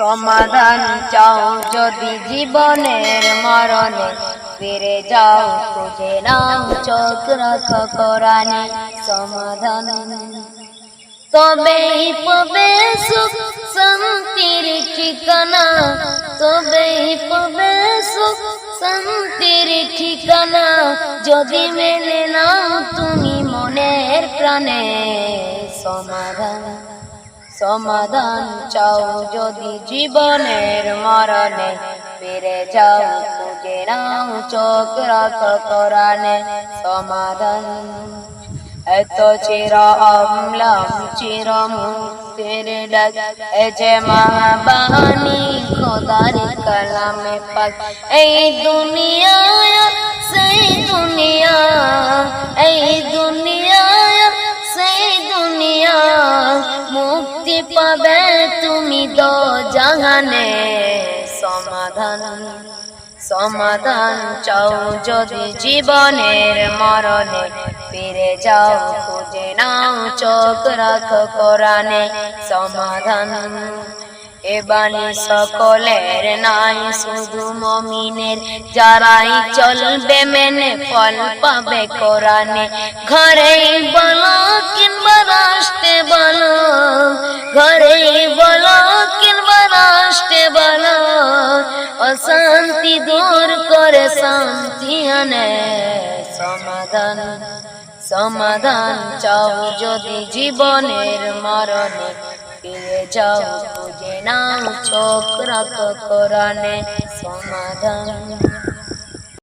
সমাধান চাও যদি জীবনের মরণে ফিরে যাও, খুঁজে নাও, চোখ রাখো সমাধান। তবেই পাবে সুখ, শান্তির ঠিকানা। তবেই পাবে সুখ, শান্তির ঠিকানা। যদি মেনে নাও তুমি মনের প্রাণে সমাধান চাও যদি জীবনের মরণে। ফিরে যাও খুঁজে নাও চোখ রাখো কোরআনে সমাধান। এত চির অম্লাম চির মুক্তির ডাক। এ যে মহাবাণী খোদার কালামে পাক। এই দুনিয়া সেই দুনিয়া তুমি দো জাহানে সমাধান সমাধান চাও যদি জীবনের মরণে। ফিরে যাও, খুঁজে নাও, চোখ রাখো কোরআনে সমাধান। এ বাণী সকলের নাই, শুধু মমিনের যারাই চলবে মেনে ফল পাবে কোরআনে। ঘরেই বলো কিংবা রাষ্ট্রে অশান্তি দূর করে শান্তি আনে। সমাধান সমাধান চাও যদি জীবনের মরণে। ফিরে যাও, খুঁজে নাও, চোখ রাখো কোরআনে। সমাধান।